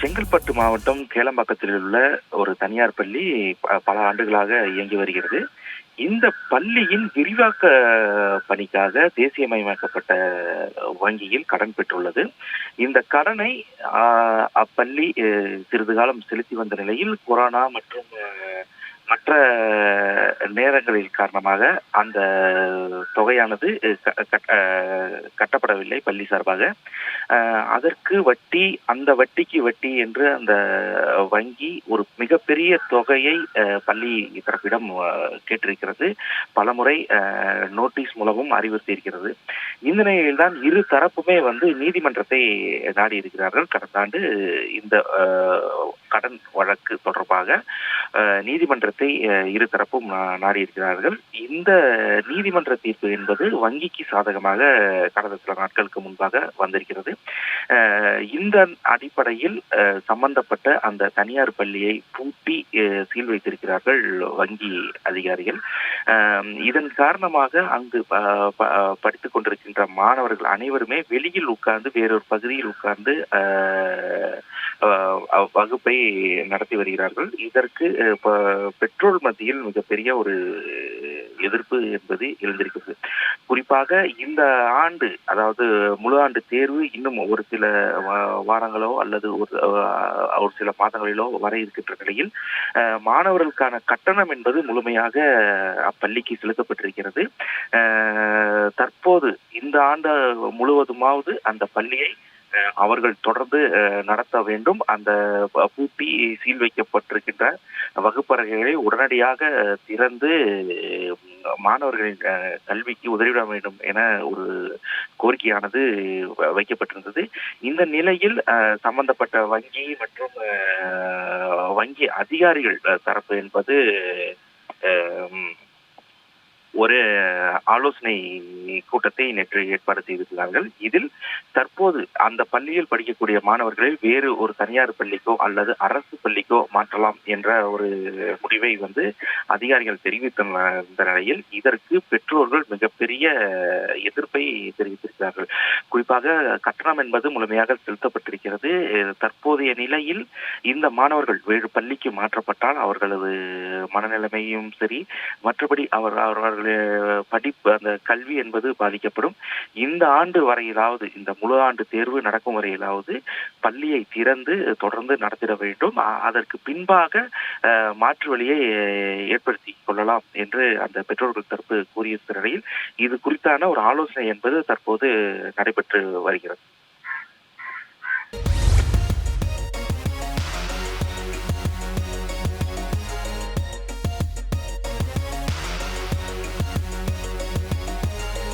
செங்கல்பட்டு மாவட்டம் கேளம்பாக்கத்தில் உள்ள ஒரு தனியார் பள்ளி ப- பல ஆண்டுகளாக இயங்கி வருகிறது. இந்த பள்ளியின் விரிவாக்க பணிக்காக தேசியமயமாக்கப்பட்ட வங்கியில் கடன் பெற்றுள்ளது. இந்த கடனை அப்பள்ளி சிறிது காலம் செலுத்தி வந்த நிலையில் கொரோனா மற்றும் மற்ற நேரங்களில் காரணமாக அந்த தொகையானது கட்ட- கட்டப்படவில்லை பள்ளி சார்பாக. அதற்கு வட்டி அந்த வட்டிக்கு வட்டி என்று அந்த வங்கி ஒரு மிகப்பெரிய தொகையை பள்ளி தரப்பிடம் கேட்டிருக்கிறது. பலமுறை நோட்டீஸ் மூலமும் அறிவுறுத்தியிருக்கிறது இந்த நிலையில்தான் இரு தரப்புமே வந்து நீதிமன்றத்தை நாடி இருக்கிறார்கள் கடந்த ஆண்டு இந்த கடன் வழக்கு தொடர்பாக. நீதிமன்றத்தை அஹ், இரு தரப்பும் இந்த நீதிமன்ற தீர்ப்பு என்பது வங்கிக்கு சாதகமாக கடந்த சில நாட்களுக்கு முன்பாக வந்திருக்கிறது. அஹ், இந்த அடிப்படையில் அஹ், சம்பந்தப்பட்ட அந்த தனியார் பள்ளியை பூட்டி அஹ், சீல் வைத்திருக்கிறார்கள் வங்கி அதிகாரிகள். இதன் காரணமாக அங்கு ப- படித்துக் கொண்டிருக்கின்ற மாணவர்கள் அனைவருமே வெளியில் உட்கார்ந்து வேறொரு பகுதியில் உட்கார்ந்து அஹ், வகுப்பை நடத்தி வருகிறார்கள். இதற்கு பெட்ரோல் மத்தியில் மிகப்பெரிய ஒரு எதிர்ப்பு என்பது எழுந்திருக்கிறது. குறிப்பாக இந்த ஆண்டு அதாவது முழு ஆண்டு தேர்வு இன்னும் ஒரு சில வாரங்களோ அல்லது ஒரு ஒரு சில மாதங்களிலோ வர இருக்கின்ற நிலையில் மாணவர்களுக்கான கட்டணம் என்பது முழுமையாக அப்பள்ளிக்கு செலுத்தப்பட்டிருக்கிறது. தற்போது இந்த ஆண்டு முழுவதுமாவது அந்த பள்ளியை அவர்கள் தொடர்ந்து நடத்த வேண்டும். அந்த பூட்டி சீல் வைக்கப்பட்டிருக்கின்ற வகுப்பறைகளை உடனடியாக திறந்து மாணவர்களின் கல்விக்கு உதவிட வேண்டும் என ஒரு கோரிக்கையானது வ- வைக்கப்பட்டிருந்தது. இந்த நிலையில் சம்பந்தப்பட்ட வங்கி மற்றும் வங்கி அதிகாரிகள் தரப்பு என்பது ஒரு ஆலோசனை கூட்டத்தை நேற்று ஏற்பாடு செய்திருக்கிறார்கள் இதில் தற்போது அந்த பள்ளியில் படிக்கக்கூடிய மாணவர்களை வேறு ஒரு தனியார் பள்ளிக்கோ அல்லது அரசு பள்ளிக்கோ மாற்றலாம் என்ற ஒரு முடிவை வந்து அதிகாரிகள் தெரிவித்த நிலையில் இதற்கு பெற்றோர்கள் மிகப்பெரிய எதிர்ப்பை தெரிவித்திருக்கிறார்கள். குறிப்பாக கட்டணம் என்பது முழுமையாக செலுத்தப்பட்டிருக்கிறது. தற்போதைய நிலையில் இந்த மாணவர்கள் வேறு பள்ளிக்கு மாற்றப்பட்டால் அவர்களது மனநிலைமையும் சரி மற்றபடி அவர் அவர்களுடைய படிப்பு அந்த கல்வி என்பது பாதிக்கப்படும். இந்த ஆண்டு வரையிலாவது இந்த முழு ஆண்டு தேர்வு நடக்கும் வரையிலாவது பள்ளியை திறந்து தொடர்ந்து நடத்திட வேண்டும். அதற்கு பின்பாக மாற்று வழியை ஏற்படுத்தி கொள்ளலாம் என்று அந்த பெற்றோர்கள் தரப்பு கூறிய நிலையில் இது குறித்தான ஒரு ஆலோசனை என்பது தற்போது நடைபெற்று வருகிறது.